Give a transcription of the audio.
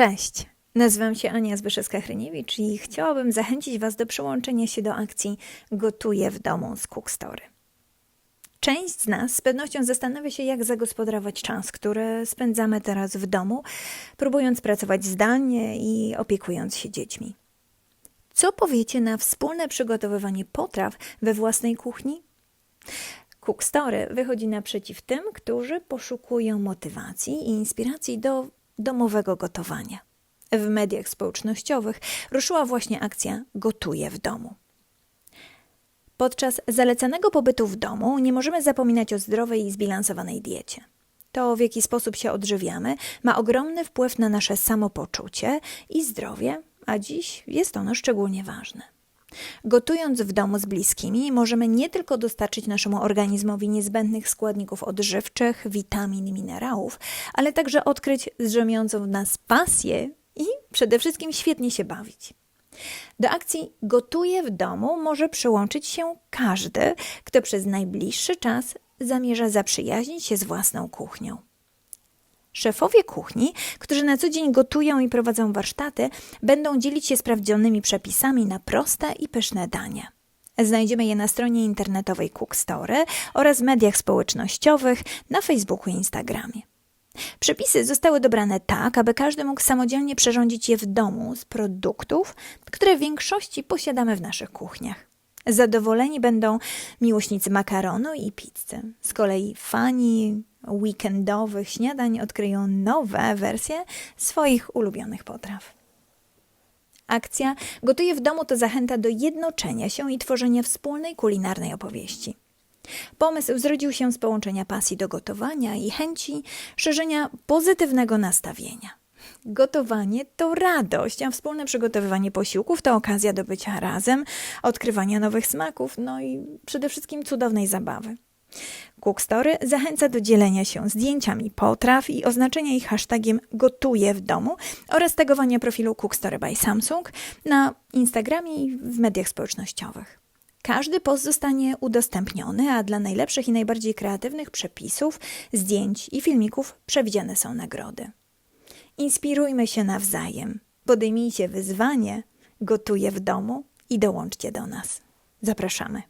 Cześć, nazywam się Ania Zbyszewska-Hryniewicz i chciałabym zachęcić Was do przyłączenia się do akcji Gotuję w domu z Cookstory. Część z nas z pewnością zastanawia się, jak zagospodarować czas, który spędzamy teraz w domu, próbując pracować zdalnie i opiekując się dziećmi. Co powiecie na wspólne przygotowywanie potraw we własnej kuchni? Cookstory wychodzi naprzeciw tym, którzy poszukują motywacji i inspiracji do domowego gotowania. W mediach społecznościowych ruszyła właśnie akcja Gotuję w domu. Podczas zalecanego pobytu w domu nie możemy zapominać o zdrowej i zbilansowanej diecie. To, w jaki sposób się odżywiamy, ma ogromny wpływ na nasze samopoczucie i zdrowie, a dziś jest ono szczególnie ważne. Gotując w domu z bliskimi, możemy nie tylko dostarczyć naszemu organizmowi niezbędnych składników odżywczych, witamin i minerałów, ale także odkryć drzemiącą w nas pasję i przede wszystkim świetnie się bawić. Do akcji Gotuję w domu może przyłączyć się każdy, kto przez najbliższy czas zamierza zaprzyjaźnić się z własną kuchnią. Szefowie kuchni, którzy na co dzień gotują i prowadzą warsztaty, będą dzielić się sprawdzonymi przepisami na proste i pyszne dania. Znajdziemy je na stronie internetowej Cookstory oraz mediach społecznościowych na Facebooku i Instagramie. Przepisy zostały dobrane tak, aby każdy mógł samodzielnie przyrządzić je w domu z produktów, które w większości posiadamy w naszych kuchniach. Zadowoleni będą miłośnicy makaronu i pizzy. Z kolei fani weekendowych śniadań odkryją nowe wersje swoich ulubionych potraw. Akcja Gotuję w domu to zachęta do jednoczenia się i tworzenia wspólnej kulinarnej opowieści. Pomysł zrodził się z połączenia pasji do gotowania i chęci szerzenia pozytywnego nastawienia. Gotowanie to radość, a wspólne przygotowywanie posiłków to okazja do bycia razem, odkrywania nowych smaków, no i przede wszystkim cudownej zabawy. Cookstory zachęca do dzielenia się zdjęciami potraw i oznaczenia ich hashtagiem gotuję w domu oraz tagowania profilu Cookstory by Samsung na Instagramie i w mediach społecznościowych. Każdy post zostanie udostępniony, a dla najlepszych i najbardziej kreatywnych przepisów, zdjęć i filmików przewidziane są nagrody. Inspirujmy się nawzajem, podejmijcie wyzwanie, gotuję w domu i dołączcie do nas. Zapraszamy.